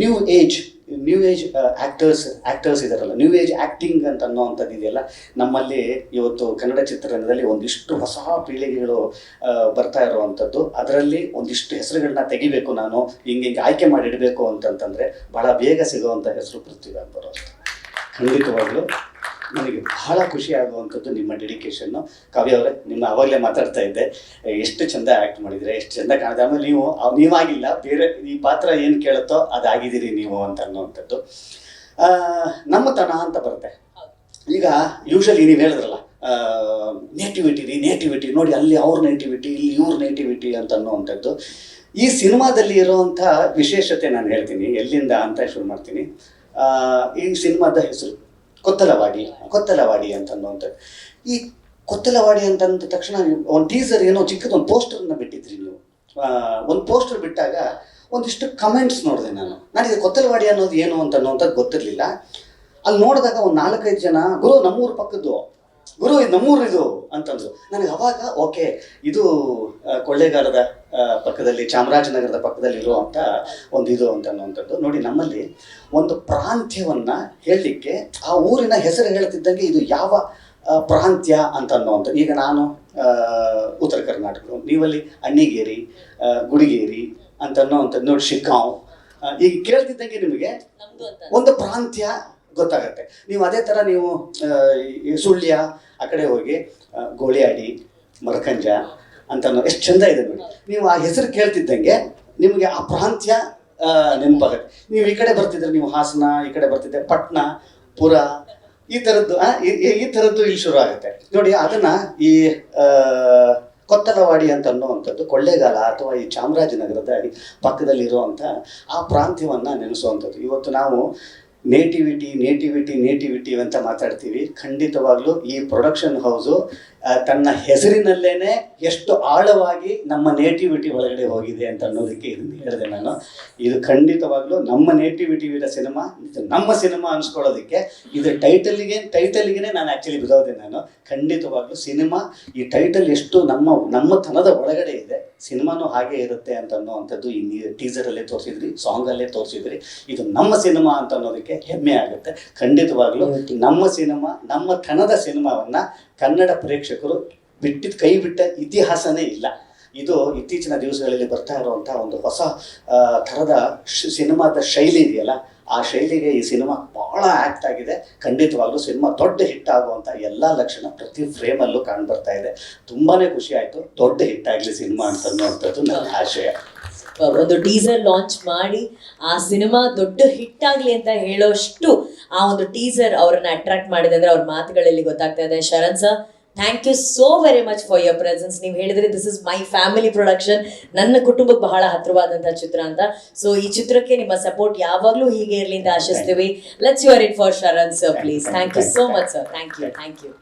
New age new age actors actors ಇದಾರಲ್ಲ. New age acting ಅಂತ ಅನ್ನೋವಂಥದ್ದು ಇದೆಯಲ್ಲ. ನಮ್ಮಲ್ಲಿ ಇವತ್ತು ಕನ್ನಡ ಚಿತ್ರರಂಗದಲ್ಲಿ ಒಂದಿಷ್ಟು ಹೊಸ ಪೀಳಿಗೆಗಳು ಬರ್ತಾ ಇರುವಂಥದ್ದು ಅದರಲ್ಲಿ ಒಂದಿಷ್ಟು ಹೆಸರುಗಳನ್ನ ತೆಗಿಬೇಕು ನಾನು, ಹಿಂಗೆ ಹಿಂಗೆ ಆಯ್ಕೆ ಮಾಡಿಡಬೇಕು ಅಂತಂತಂದರೆ ಭಾಳ ಬೇಗ ಸಿಗುವಂಥ ಹೆಸರು ಪೃಥ್ವಿರಾಜ್ ಬರೋದು ಖಂಡಿತವಾಗ್ಲೂ ನನಗೆ ಬಹಳ ಖುಷಿ ಆಗುವಂಥದ್ದು ನಿಮ್ಮ ಡೆಡಿಕೇಶನ್ನು ಕಾವ್ಯ ಅವರೇ ನಿಮ್ಮ ಆವಾಗಲೇ ಮಾತಾಡ್ತಾ ಇದ್ದೆ. ಎಷ್ಟು ಚಂದ ಆ್ಯಕ್ಟ್ ಮಾಡಿದರೆ ಎಷ್ಟು ಚಂದ ಕಾಣಿದೆ ಆಮೇಲೆ ನೀವು ನೀವಾಗಿಲ್ಲ ಬೇರೆ ಈ ಪಾತ್ರ ಏನು ಕೇಳುತ್ತೋ ಅದಾಗಿದ್ದೀರಿ ನೀವು ಅಂತ ಅನ್ನುವಂಥದ್ದು. ನಮ್ಮ ನಮ್ಮತನ ಅಂತ ಬರುತ್ತೆ. ಈಗ ಯೂಶಲಿ ನೀವು ಹೇಳಿದ್ರಲ್ಲ ನೇಟಿವಿಟಿ ರೀ ನೇಟಿವಿಟಿ ನೋಡಿ ಅಲ್ಲಿ ಅವ್ರ ನೇಟಿವಿಟಿ ಇಲ್ಲಿ ಇವ್ರ ನೇಟಿವಿಟಿ ಅಂತ ಅನ್ನುವಂಥದ್ದು. ಈ ಸಿನಿಮಾದಲ್ಲಿ ಇರುವಂಥ ವಿಶೇಷತೆ ನಾನು ಹೇಳ್ತೀನಿ ಎಲ್ಲಿಂದ ಅಂತ ಶುರು ಮಾಡ್ತೀನಿ. ಈ ಸಿನಿಮಾದ ಹೆಸರು ಕೊತ್ತಲವಾಡಿ ಕೊತ್ತಲವಾಡಿ ಅಂತ. ಈ ಕೊತ್ತಲವಾಡಿ ಅಂತ ಅಂದ ತಕ್ಷಣ ಒಂದು ಟೀಸರ್ ಏನೋ ಚಿಕ್ಕದೊಂದು ಪೋಸ್ಟರ್ನ ಬಿಟ್ಟಿದ್ರಿ ನೀವು. ಒಂದು ಪೋಸ್ಟರ್ ಬಿಟ್ಟಾಗ ಒಂದಿಷ್ಟು ಕಮೆಂಟ್ಸ್ ನೋಡಿದೆ ನಾನು. ನನಗೆ ಕೊತ್ತಲವಾಡಿ ಅನ್ನೋದು ಏನು ಅಂತ ಅನ್ನೋಂಥದ್ದು ಗೊತ್ತಿರಲಿಲ್ಲ. ಅಲ್ಲಿ ನೋಡಿದಾಗ ಒಂದು ನಾಲ್ಕೈದು ಜನ, ಗುರು ನಮ್ಮೂರ ಪಕ್ಕದ್ದು ಗುರು ಇದು ನಮ್ಮೂರು ಇದು ಅಂತಂದ್ರು ನನಗೆ ಅವಾಗ ಓಕೆ ಇದು ಕೊಳ್ಳೇಗಾಲದ ಪಕ್ಕದಲ್ಲಿ ಚಾಮರಾಜನಗರದ ಪಕ್ಕದಲ್ಲಿ ಇರುವಂಥ ಒಂದು ಇದು ಅಂತ ಅನ್ನುವಂಥದ್ದು. ನೋಡಿ ನಮ್ಮಲ್ಲಿ ಒಂದು ಪ್ರಾಂತ್ಯವನ್ನ ಹೇಳಲಿಕ್ಕೆ ಆ ಊರಿನ ಹೆಸರು ಹೇಳ್ತಿದ್ದಂಗೆ ಇದು ಯಾವ ಪ್ರಾಂತ್ಯ ಅಂತ ಅನ್ನುವಂಥದ್ದು. ಈಗ ನಾನು ಉತ್ತರ ಕರ್ನಾಟಕ ನೀವಲ್ಲಿ ಅಣ್ಣಿಗೇರಿ ಗುಡಿಗೇರಿ ಅಂತ ಅನ್ನೋವಂಥದ್ದು. ನೋಡಿ ಶಿಕ್ಕಾವ್ ಈಗ ಕೇಳ್ತಿದ್ದಂಗೆ ನಿಮಗೆ ಒಂದು ಪ್ರಾಂತ್ಯ ಗೊತ್ತಾಗತ್ತೆ. ನೀವು ಅದೇ ಥರ ನೀವು ಸುಳ್ಯ, ಆ ಕಡೆ ಹೋಗಿ ಗೋಳಿಯಾಡಿ ಮರಕಂಜ ಅಂತ ಅನ್ನೋ ಎಷ್ಟು ಚಂದ ಇದೆ ನೋಡಿ. ನೀವು ಆ ಹೆಸರು ಕೇಳ್ತಿದ್ದಂಗೆ ನಿಮಗೆ ಆ ಪ್ರಾಂತ್ಯ ನೆನಪಾಗುತ್ತೆ. ನೀವು ಈ ಕಡೆ ಬರ್ತಿದ್ರೆ ನೀವು ಹಾಸನ, ಈ ಕಡೆ ಬರ್ತಿದ್ದೆ ಪಟ್ನ, ಪುರ, ಈ ಥರದ್ದು ಈ- ಥರದ್ದು ಇಲ್ಲಿ ಶುರು ಆಗುತ್ತೆ. ನೋಡಿ, ಅದನ್ನು ಈ ಕೊತ್ತಲವಾಡಿ ಅಂತ ಅನ್ನುವಂಥದ್ದು, ಕೊಳ್ಳೇಗಾಲ ಅಥವಾ ಈ ಚಾಮರಾಜನಗರದ ಪಕ್ಕದಲ್ಲಿರುವಂಥ ಆ ಪ್ರಾಂತ್ಯವನ್ನು ನೆನೆಸುವಂಥದ್ದು. ಇವತ್ತು ನಾವು ನೇಟಿವಿಟಿ ನೇಟಿವಿಟಿ ನೇಟಿವಿಟಿ ಅಂತ ಮಾತಾಡ್ತೀವಿ. ಖಂಡಿತವಾಗ್ಲೂ ಈ ಪ್ರೊಡಕ್ಷನ್ ಹೌಸು ತನ್ನ ಹೆಸರಿನಲ್ಲೇನೆ ಎಷ್ಟು ಆಳವಾಗಿ ನಮ್ಮ ನೇಟಿವಿಟಿ ಒಳಗಡೆ ಹೋಗಿದೆ ಅಂತ ಅನ್ನೋದಕ್ಕೆ ಇದನ್ನು ಹೇಳಿದೆ ನಾನು. ಇದು ಖಂಡಿತವಾಗ್ಲೂ ನಮ್ಮ ನೇಟಿವಿಟಿ ಇರೋ ಸಿನಿಮಾ, ಇದು ನಮ್ಮ ಸಿನಿಮಾ ಅನ್ಸ್ಕೊಳ್ಳೋದಕ್ಕೆ ಇದು ಟೈಟಲ್ಗೆ ಟೈಟಲ್ಗೆ ನಾನು ಆ್ಯಕ್ಚುಲಿ ಬಿಡೋದೆ ನಾನು. ಖಂಡಿತವಾಗ್ಲೂ ಸಿನಿಮಾ, ಈ ಟೈಟಲ್ ಎಷ್ಟು ನಮ್ಮ ನಮ್ಮತನದ ಒಳಗಡೆ ಇದೆ. ಸಿನಿಮಾನು ಹಾಗೆ ಇರುತ್ತೆ ಅಂತ ಅನ್ನೋವಂಥದ್ದು ಈ ಟೀಸರಲ್ಲೇ ತೋರಿಸಿದ್ರಿ ಸಾಂಗಲ್ಲೇ ತೋರಿಸಿದ್ರಿ. ಇದು ನಮ್ಮ ಸಿನಿಮಾ ಅಂತ ಅನ್ನೋದಕ್ಕೆ ಹೆಮ್ಮೆ ಆಗುತ್ತೆ. ಖಂಡಿತವಾಗ್ಲೂ ನಮ್ಮ ಸಿನಿಮಾ ನಮ್ಮ ತನದ ಸಿನಿಮಾವನ್ನ ಕನ್ನಡ ಪ್ರೇಕ್ಷಕರು ಬಿಟ್ಟಿದ್ ಕೈ ಬಿಟ್ಟ ಇತಿಹಾಸನೇ ಇಲ್ಲ. ಇದು ಇತ್ತೀಚಿನ ದಿವಸಗಳಲ್ಲಿ ಬರ್ತಾ ಇರುವಂಥ ಒಂದು ಹೊಸ ಥರದ ಸಿನಿಮಾದ ಶೈಲಿ ಇದೆಯಲ್ಲ ಆ ಶೈಲಿಗೆ ಈ ಸಿನಿಮಾ ಬಹಳ ಆಕ್ಟ್ ಆಗಿದೆ. ಖಂಡಿತವಾಗ್ಲೂ ಸಿನಿಮಾ ದೊಡ್ಡ ಹಿಟ್ ಆಗುವಂಥ ಎಲ್ಲ ಲಕ್ಷಣ ಪ್ರತಿ ಫ್ರೇಮಲ್ಲೂ ಕಾಣ್ ಬರ್ತಾ ಇದೆ. ತುಂಬಾನೇ ಖುಷಿ ಆಯ್ತು. ದೊಡ್ಡ ಹಿಟ್ ಆಗಲಿ ಸಿನಿಮಾ ಅಂತ ಅನ್ನುವಂಥದ್ದು ನನ್ನ ಆಶಯ. ಒಂದು ಟೀಸರ್ ಲಾಂಚ್ ಮಾಡಿ ಆ ಸಿನಿಮಾ ದೊಡ್ಡ ಹಿಟ್ ಆಗ್ಲಿ ಅಂತ ಹೇಳೋಷ್ಟು ಆ ಒಂದು ಟೀಸರ್ ಅವ್ರನ್ನ ಅಟ್ರಾಕ್ಟ್ ಮಾಡಿದೆ ಅಂದ್ರೆ ಅವ್ರ ಮಾತುಗಳಲ್ಲಿ ಗೊತ್ತಾಗ್ತಾ ಇದೆ. Sharan sir thank you so very much for your presence ನೀವು ಹೇಳಿದ್ರೆ this is my family production ನನ್ನ ಕುಟುಂಬಕ್ಕೆ ಬಹಳ ಹತ್ರವಾದಂತಹ ಚಿತ್ರ ಅಂತ. ಸೊ ಈ ಚಿತ್ರಕ್ಕೆ ನಿಮ್ಮ ಸಪೋರ್ಟ್ ಯಾವಾಗಲೂ ಹೀಗೆ ಇರಲಿ ಅಂತ ಆಶಿಸ್ತೀವಿ. Let's your it for Sharan sir please thank you so much sir thank you thank you